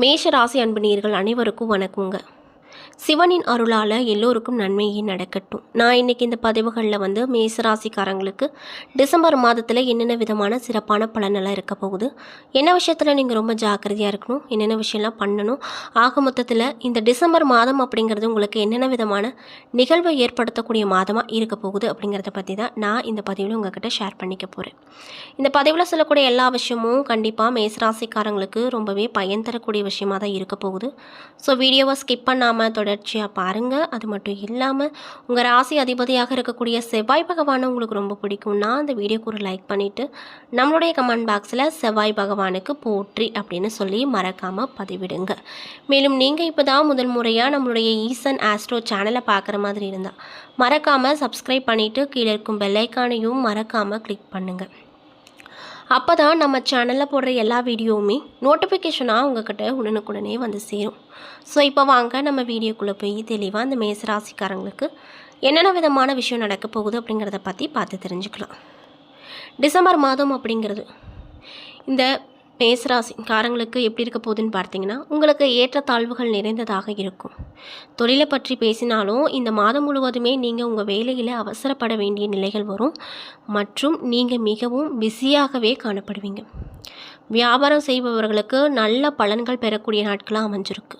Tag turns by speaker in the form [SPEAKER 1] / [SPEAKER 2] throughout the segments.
[SPEAKER 1] மேஷ ராசி அன்பு அனைவருக்கும் வணக்கங்க. சிவனின் அருளால் எல்லோருக்கும் நன்மையே நடக்கட்டும். நான் இன்னைக்கு இந்த பதிவுகளில் வந்து மேசராசிக்காரங்களுக்கு டிசம்பர் மாதத்தில் என்னென்ன விதமான சிறப்பான பலனெல்லாம் இருக்க போகுது என்ன விஷயத்தில் நீங்கள் ரொம்ப ஜாக்கிரதையாக இருக்கணும் என்னென்ன விஷயம்லாம் பண்ணணும் ஆக மொத்தத்தில் இந்த டிசம்பர் மாதம் அப்படிங்கிறது உங்களுக்கு என்னென்ன விதமான நிகழ்வை ஏற்படுத்தக்கூடிய மாதமாக இருக்க போகுது அப்படிங்கிறத பற்றி தான் நான் இந்த பதிவில் உங்ககிட்ட ஷேர் பண்ணிக்க போகிறேன் இந்த பதிவில் சொல்லக்கூடிய எல்லா விஷயமும் கண்டிப்பாக மேசராசிக்காரங்களுக்கு ரொம்பவே பயன் தரக்கூடிய விஷயமாக தான் இருக்க போகுது. ஸோ வீடியோவை ஸ்கிப் பண்ணாமல் தொடர்ச்சியாக பாருங்கள் அது மட்டும் இல்லாமல் உங்கள் ராசி அதிபதியாக இருக்கக்கூடிய செவ்வாய் பகவானை உங்களுக்கு ரொம்ப பிடிக்கும்னா அந்த வீடியோக்கு ஒரு லைக் பண்ணிவிட்டு நம்மளுடைய கமெண்ட் பாக்ஸில் செவ்வாய் பகவானுக்கு போற்றி அப்படின்னு சொல்லி மறக்காமல் பதிவிடுங்க. மேலும் நீங்கள் இப்போ தான் முதல் முறையாக நம்மளுடைய ஈசன் ஆஸ்ட்ரோ சேனலை பார்க்குற மாதிரி இருந்தால் மறக்காமல் சப்ஸ்கிரைப் பண்ணிவிட்டு கீழே இருக்கும் பெல்லைக்கானையும் மறக்காமல் கிளிக் பண்ணுங்கள் அப்போ தான் நம்ம சேனலில் போடுற எல்லா வீடியோவுமே நோட்டிஃபிகேஷனாக உங்ககிட்ட உடனுக்குடனே வந்து சேரும். ஸோ இப்போ வாங்க நம்ம வீடியோக்குள்ளே போய் தெளிவாக அந்த மேசராசிக்காரங்களுக்கு என்னென்ன விதமான விஷயம் நடக்க போகுது அப்படிங்கிறத பற்றி பார்த்து தெரிஞ்சுக்கலாம். டிசம்பர் மாதம் அப்படிங்கிறது. இந்த மேசராசிக்காரங்களுக்கு எப்படி இருக்க போகுதுன்னு பார்த்தீங்கன்னா உங்களுக்கு ஏற்றத்தாழ்வுகள் நிறைந்ததாக இருக்கும். தொழிலை பற்றி பேசினாலும் இந்த மாதம் முழுவதுமே நீங்கள் உங்கள் வேலையில் அவசரப்பட வேண்டிய நிலைகள் வரும். மற்றும் நீங்கள் மிகவும் பிஸியாகவே காணப்படுவீங்க. வியாபாரம் செய்பவர்களுக்கு நல்ல பலன்கள் பெறக்கூடிய நாட்களாக அமைஞ்சிருக்கு.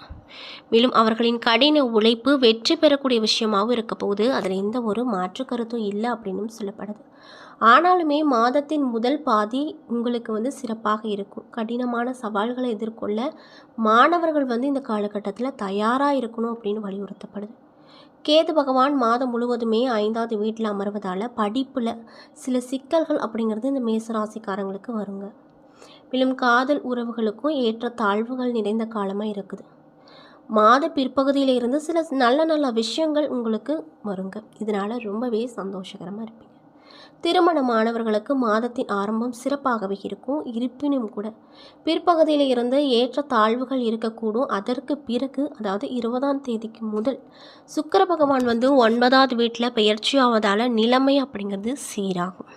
[SPEAKER 1] மேலும் அவர்களின் கடின உழைப்பு வெற்றி பெறக்கூடிய விஷயமாகவும் இருக்க போகுது. அதில் எந்த ஒரு மாற்று கருத்தும் இல்லை அப்படின்னும் சொல்லப்படுது. ஆனாலுமே மாதத்தின் முதல் பாதி உங்களுக்கு வந்து சிறப்பாக இருக்கும். கடினமான சவால்களை எதிர்கொள்ள மாணவர்கள் வந்து இந்த காலகட்டத்தில் தயாராக இருக்கணும் அப்படின்னு வலியுறுத்தப்படுது. கேது பகவான் மாதம் முழுவதுமே ஐந்தாவது வீட்டில் அமர்வதால் படிப்பில் சில சிக்கல்கள் அப்படிங்கிறது இந்த மேசராசிக்காரங்களுக்கு வருங்க. மேலும் காதல் உறவுகளுக்கும் ஏற்ற தாழ்வுகள் நிறைந்த காலமாக இருக்குது. மாத பிற்பகுதியில் இருந்து சில நல்ல நல்ல விஷயங்கள் உங்களுக்கு வருங்க. இதனால் ரொம்பவே சந்தோஷகரமாக இருப்பீங்க. திருமணமானவர்களுக்கு மாதத்தின் ஆரம்பம் சிறப்பாகவே இருக்கும். இருப்பினும் கூட பிற்பகுதியில் இருந்து ஏற்ற தாழ்வுகள் இருக்கக்கூடும். அதற்கு பிறகு அதாவது இருபதாம் தேதிக்கு முதல் சுக்கர பகவான் வந்து ஒன்பதாவது வீட்டில் பெயர்ச்சி ஆவதால் நிலைமை அப்படிங்கிறது சீராகும்.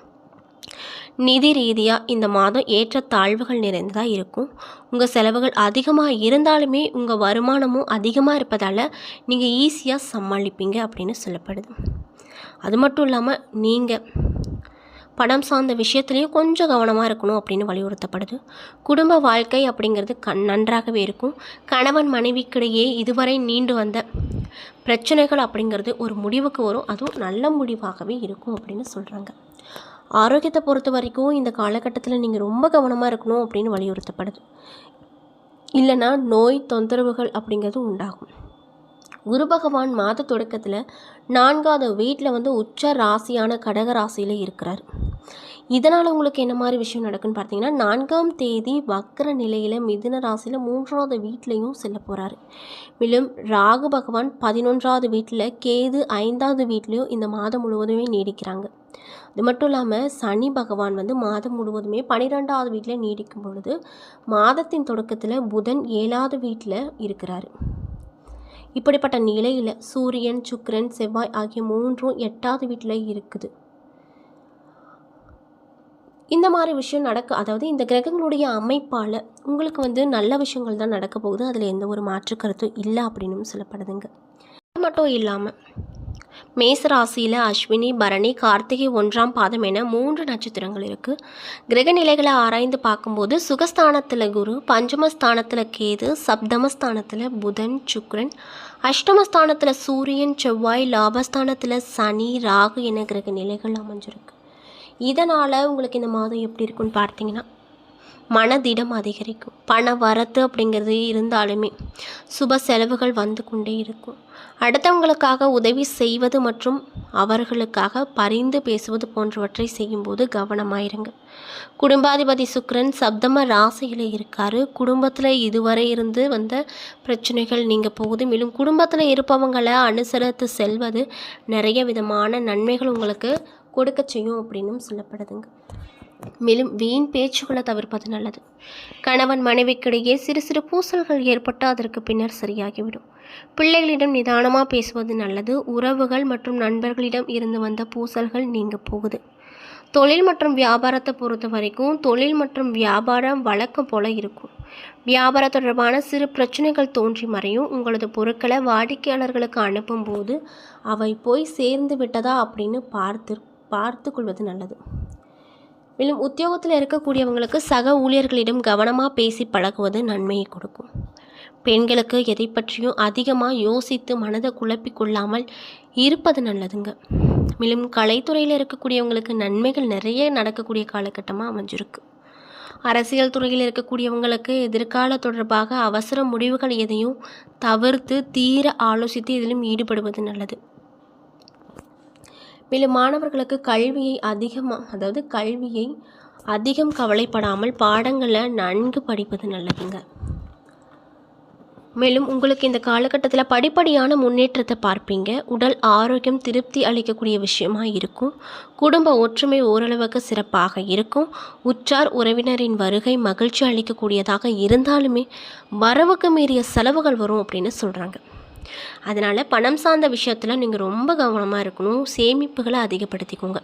[SPEAKER 1] நிதி ரீதியாக இந்த மாதம் ஏற்ற தாழ்வுகள் நிறைந்ததாக இருக்கும். உங்கள் செலவுகள் அதிகமாக இருந்தாலுமே உங்கள் வருமானமும் அதிகமாக இருப்பதால் நீங்கள் ஈஸியாக சமாளிப்பீங்க அப்படின்னு சொல்லப்படுது. அது மட்டும் இல்லாமல் நீங்கள் பணம் சார்ந்த விஷயத்துலேயும் கொஞ்சம் கவனமாக இருக்கணும் அப்படின்னு வலியுறுத்தப்படுது. குடும்ப வாழ்க்கை அப்படிங்கிறது கண் நன்றாகவே இருக்கும். கணவன் மனைவிக்கிடையே இதுவரை நீண்டு வந்த பிரச்சனைகள் அப்படிங்கிறது ஒரு முடிவுக்கு வரும். அதுவும் நல்ல முடிவாகவே இருக்கும் அப்படின்னு சொல்கிறாங்க ஆரோக்கியத்தை பொறுத்த வரைக்கும் இந்த காலகட்டத்தில் நீங்கள் ரொம்ப கவனமாக இருக்கணும் அப்படின்னு வலியுறுத்தப்படுது. இல்லைன்னா நோய் தொந்தரவுகள் அப்படிங்கிறது உண்டாகும். குரு பகவான் மாத தொடக்கத்தில் நான்காவது வீட்டில் வந்து உச்ச ராசியான கடக ராசியில் இருக்கிறார். இதனால் உங்களுக்கு என்ன மாதிரி விஷயம் நடக்குன்னு பார்த்தீங்கன்னா நான்காம் தேதி வக்கர நிலையில் மிதுன ராசியில் மூன்றாவது வீட்லேயும் செல்ல போகிறாரு மேலும் ராகு பகவான் பதினொன்றாவது வீட்டில் கேது ஐந்தாவது வீட்லேயும் இந்த மாதம் முழுவதுமே நீடிக்கிறாங்க. அது மட்டும் இல்லாமல் சனி பகவான் வந்து மாதம் முழுவதுமே பன்னிரெண்டாவது வீட்டில் நீடிக்கும் பொழுது மாதத்தின் தொடக்கத்தில் புதன் ஏழாவது வீட்டில் இருக்கிறாரு. இப்படிப்பட்ட நிலையில் சூரியன் சுக்கரன் செவ்வாய் ஆகிய மூன்றும் எட்டாவது வீட்டில் இருக்குது. இந்த மாதிரி விஷயம் நடக்க அதாவது இந்த கிரகங்களுடைய அமைப்பால் உங்களுக்கு வந்து நல்ல விஷயங்கள் தான் நடக்க போகுது. அதில் எந்த ஒரு மாற்று கருத்தும் இல்லை அப்படின்னும் சொல்லப்படுதுங்க. அது மட்டும் இல்லாமல் மேசராசியில் அஸ்வினி பரணி கார்த்திகை ஒன்றாம் பாதம் என மூன்று நட்சத்திரங்கள் இருக்குது கிரகநிலைகளை ஆராய்ந்து பார்க்கும்போது சுகஸ்தானத்தில் குரு பஞ்சமஸ்தானத்தில் கேது சப்தமஸ்தானத்தில் புதன் சுக்ரன் அஷ்டமஸ்தானத்தில் சூரியன் செவ்வாய் லாபஸ்தானத்தில் சனி ராகு என கிரக நிலைகள் அமைஞ்சிருக்கு. இதனால் உங்களுக்கு இந்த மாதம் எப்படி இருக்குன்னு பார்த்தீங்கன்னா மனதிடம் அதிகரிக்கும். பண வரத்து அப்படிங்கிறது இருந்தாலுமே சுப செலவுகள் வந்து கொண்டே இருக்கும். அடுத்தவங்களுக்காக உதவி செய்வது மற்றும் அவர்களுக்காக பரிந்து பேசுவது போன்றவற்றை செய்யும்போது கவனமாயிருங்க. குடும்பாதிபதி சுக்ரன் சப்தம ராசியில் இருக்காரு. குடும்பத்தில் இதுவரை இருந்து வந்த பிரச்சனைகள் நீங்கள் போகுது. மேலும் குடும்பத்தில் இருப்பவங்களை அனுசரித்து செல்வது நிறைய விதமான நன்மைகள் உங்களுக்கு கொடுக்க செய்யும் அப்படின்னும் சொல்லப்படுதுங்க. மேலும் வீண் பேச்சுகளை தவிர்ப்பது நல்லது. கணவன் மனைவிக்கிடையே சிறு சிறு பூசல்கள் ஏற்பட்டு அதற்கு பின்னர் சரியாகிவிடும். பிள்ளைகளிடம் நிதானமாக பேசுவது நல்லது. உறவுகள் மற்றும் நண்பர்களிடம் இருந்து வந்த பூசல்கள் நீங்க போகுது. தொழில் மற்றும் வியாபாரத்தை பொறுத்த வரைக்கும் தொழில் மற்றும் வியாபாரம் வழக்கம் போல இருக்கும். வியாபாரம் தொடர்பான சிறு பிரச்சனைகள் தோன்றி மறையும். உங்களது பொருட்களை வாடிக்கையாளர்களுக்கு அனுப்பும்போது அவை போய் சேர்ந்து விட்டதா அப்படின்னு பார்த்து பார்த்து கொள்வது நல்லது. மேலும் உத்தியோகத்தில் இருக்கக்கூடியவங்களுக்கு சக ஊழியர்களிடம் கவனமாக பேசி பழகுவது நன்மையை கொடுக்கும். பெண்களுக்கு எதை பற்றியும் அதிகமாக யோசித்து மனதை குழப்பி கொள்ளாமல் இருப்பது நல்லதுங்க. மேலும் கலைத்துறையில் இருக்கக்கூடியவங்களுக்கு நன்மைகள் நிறைய நடக்கக்கூடிய காலகட்டமாக அமைஞ்சிருக்கு. அரசியல் துறையில் இருக்கக்கூடியவங்களுக்கு எதிர்கால தொடர்பாக அவசர முடிவுகள் எதையும் தவிர்த்து தீர ஆலோசித்து இதிலும் ஈடுபடுவது நல்லது. மேலும் மாணவர்களுக்கு கல்வியை அதிகமாக அதாவது கல்வியை அதிகம் கவலைப்படாமல் பாடங்களை நன்கு படிப்பது நல்லதுங்க. மேலும் உங்களுக்கு இந்த காலகட்டத்தில் படிப்படியான முன்னேற்றத்தை பார்ப்பீங்க. உடல் ஆரோக்கியம் திருப்தி அளிக்கக்கூடிய விஷயமாக இருக்கும். குடும்ப ஒற்றுமை ஓரளவுக்கு சிறப்பாக இருக்கும். உற்றார் உறவினரின் வருகை மகிழ்ச்சி அளிக்கக்கூடியதாக இருந்தாலுமே வரவுக்கு மீறிய செலவுகள் வரும் அப்படின்னு சொல்கிறாங்க அதனால் பணம் சார்ந்த விஷயத்தில் நீங்கள் ரொம்ப கவனமாக இருக்கணும். சேமிப்புகளை அதிகப்படுத்திக்கோங்க.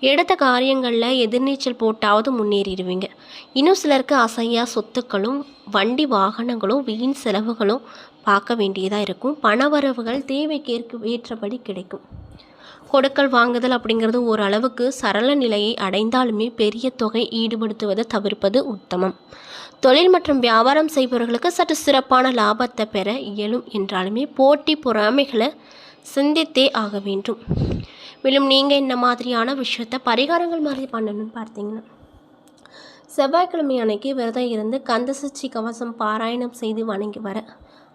[SPEAKER 1] எடுத்த காரியங்களில் எதிர்நீச்சல் போட்டாவது முன்னேறிடுவீங்க. இன்னும் சிலருக்கு அசையா சொத்துக்களும் வண்டி வாகனங்களும் வீண் செலவுகளும் பார்க்க வேண்டியதாக இருக்கும். பணவரவுகள் தேவைக்கேற்க ஏற்றபடி கிடைக்கும். கொடுக்கல் வாங்குதல் அப்படிங்கிறது ஓரளவுக்கு சரள நிலையை அடைந்தாலுமே பெரிய தொகை ஈடுபடுத்துவதை தவிர்ப்பது உத்தமம். தொழில் மற்றும் வியாபாரம் செய்பவர்களுக்கு சற்று சிறப்பான லாபத்தை பெற இயலும் என்றாலுமே போட்டி பொறாமைகளை சிந்தித்தே ஆக வேண்டும். மேலும் நீங்கள் இந்த மாதிரியான விஷயத்தை பரிகாரங்கள் மாதிரி பண்ணணும்னு பார்த்தீங்கன்னா செவ்வாய்க்கிழமை அன்னைக்கு விரதம் இருந்து கந்தசச்சி கவசம் பாராயணம் செய்து வணங்கி வர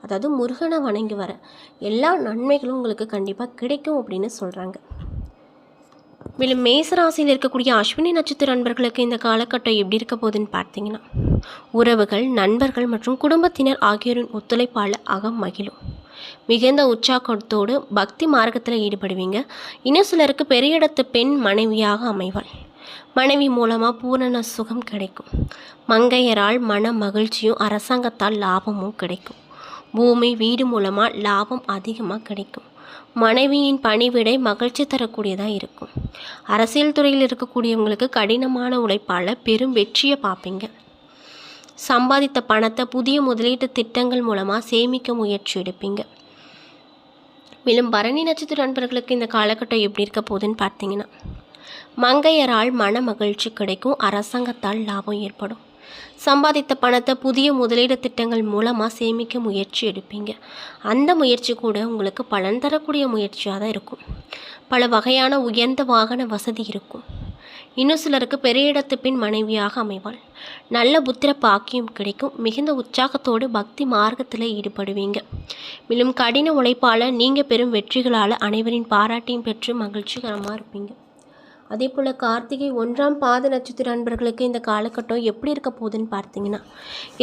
[SPEAKER 1] அதாவது முருகனை வணங்கி வர எல்லா நன்மைகளும் உங்களுக்கு கண்டிப்பாக கிடைக்கும் அப்படின்னு சொல்கிறாங்க மேலும் மேசராசியில் இருக்கக்கூடிய அஸ்வினி நட்சத்திர நண்பர்களுக்கு இந்த காலகட்டம் எப்படி இருக்க போகுதுன்னு பார்த்தீங்கன்னா உறவுகள் நண்பர்கள் மற்றும் குடும்பத்தினர் ஆகியோரின் ஒத்துழைப்பால் அகம் மகிழும். மிகுந்த உற்சாகத்தோடு பக்தி மார்க்கத்தில் ஈடுபடுவீங்க. இன்னும் சிலருக்கு பெரிய இடத்து பெண் மனைவியாக அமைவாள். மனைவி மூலமாக பூரண சுகம் கிடைக்கும். மங்கையரால் மன மகிழ்ச்சியும் அரசாங்கத்தால் லாபமும் கிடைக்கும். பூமி வீடு மூலமாக லாபம் அதிகமாக கிடைக்கும். மனைவியின் பணிவிடை மகிழ்ச்சி தரக்கூடியதாக இருக்கும். அரசியல் துறையில் இருக்கக்கூடியவங்களுக்கு கடினமான உழைப்பால் பெரும் வெற்றியை பார்ப்பீங்க சம்பாதித்த பணத்தை புதிய முதலீட்டு திட்டங்கள் மூலமாக சேமிக்க முயற்சி எடுப்பீங்க. மேலும் பரணி நட்சத்திர நண்பர்களுக்கு இந்த காலகட்டம் எப்படி இருக்க போகுதுன்னு பார்த்தீங்கன்னா மங்கையரால் மன மகிழ்ச்சி கிடைக்கும் அரசாங்கத்தால் லாபம் ஏற்படும். சம்பாதித்த பணத்தை புதிய முதலீடு திட்டங்கள் மூலமாக சேமிக்க முயற்சி எடுப்பீங்க. அந்த முயற்சி கூட உங்களுக்கு பலன் தரக்கூடிய முயற்சியாக தான் இருக்கும். பல வகையான உயர்ந்த வாகன வசதி இருக்கும். இன்னும் சிலருக்கு பெரிய இடத்து பின் மனைவியாக அமைவாள். நல்ல புத்திர பாக்கியம் கிடைக்கும். மிகுந்த உற்சாகத்தோடு பக்தி மார்க்கத்தில் ஈடுபடுவீங்க. மேலும் கடின உழைப்பால் நீங்கள் பெரும் வெற்றிகளால் அனைவரின் பாராட்டையும் பெற்று மகிழ்ச்சிகரமாக இருப்பீங்க. அதே போல் கார்த்திகை ஒன்றாம் பாத நட்சத்திர அன்பர்களுக்கு இந்த காலகட்டம் எப்படி இருக்க போகுதுன்னு பார்த்தீங்கன்னா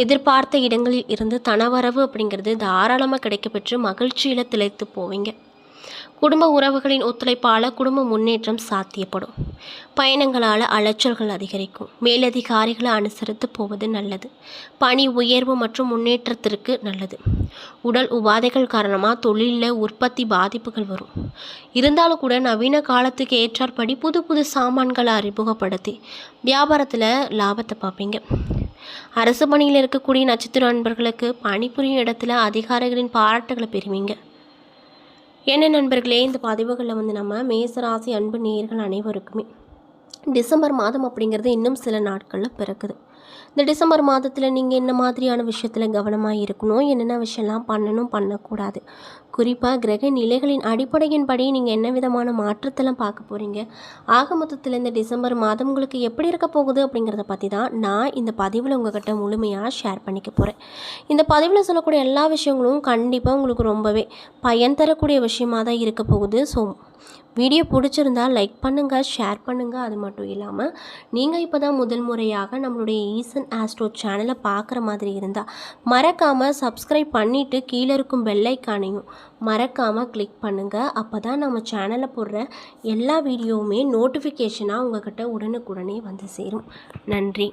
[SPEAKER 1] எதிர்பார்த்த இடங்களில் இருந்து தனவரவு அப்படிங்கிறது தாராளமாக கிடைக்கப்பெற்று மகிழ்ச்சியில் திளைத்து போவீங்க. குடும்ப உறவுகளின் ஒத்துழைப்பால் குடும்ப முன்னேற்றம் சாத்தியப்படும். பயணங்களால் அலைச்சல்கள் அதிகரிக்கும். மேலதிகாரிகளை அனுசரித்து போவது நல்லது. பணி உயர்வு மற்றும் முன்னேற்றத்திற்கு நல்லது. உடல் உபாதைகள் காரணமாக தொழிலில் உற்பத்தி பாதிப்புகள் வரும். இருந்தாலும் கூட நவீன காலத்துக்கு ஏற்றாற்படி புது புது சாமான்களை அறிமுகப்படுத்தி வியாபாரத்தில் லாபத்தை பார்ப்பீங்க. அரசு பணியில் இருக்கக்கூடிய நட்சத்திர நண்பர்களுக்கு பணிபுரியும் இடத்துல அதிகாரிகளின் பாராட்டுகளை பெறுவீங்க. என்ன நண்பர்களே இந்த பதிவுகளில் வந்து நம்ம மேசராசி அன்பு நேயர்கள் அனைவருக்குமே டிசம்பர் மாதம் அப்படிங்கிறது இன்னும் சில நாட்களில் பிறக்குது. இந்த டிசம்பர் மாதத்தில் நீங்கள் என்ன மாதிரியான விஷயத்தில் கவனமாக இருக்கணும்? என்னென்ன விஷயம்லாம் பண்ணணும்? பண்ணக்கூடாது. குறிப்பாக கிரக நிலைகளின் அடிப்படையின்படி நீங்கள் என்ன விதமான மாற்றத்தெல்லாம் பார்க்க போகிறீங்க ஆக மொத்தத்தில் இந்த டிசம்பர் மாதம் உங்களுக்கு எப்படி இருக்க போகுது அப்படிங்கிறத பற்றி தான் நான் இந்த பதிவில் உங்ககிட்ட முழுமையாக ஷேர் பண்ணிக்க போகிறேன் இந்த பதிவில் சொல்லக்கூடிய எல்லா விஷயங்களும் கண்டிப்பாக உங்களுக்கு ரொம்பவே பயன் தரக்கூடிய விஷயமாக தான் இருக்க போகுது. ஸோ வீடியோ பிடிச்சிருந்தா லைக் பண்ணுங்கள் ஷேர் பண்ணுங்கள் அது மட்டும் இல்லாமல் நீங்கள் இப்போ தான் முதல் முறையாக நம்மளுடைய ஈசன் ஆஸ்ட்ரோ சேனலை பார்க்குற மாதிரி இருந்தால் மறக்காமல் சப்ஸ்கிரைப் பண்ணிவிட்டு கீழே இருக்கும் பெல்லைக்கானையும் மறக்காமல் கிளிக் பண்ணுங்கள் அப்போ தான் நம்ம சேனலில் போடுற எல்லா வீடியோவுமே நோட்டிஃபிகேஷனாக உங்கள்கிட்ட உடனுக்குடனே வந்து சேரும். நன்றி.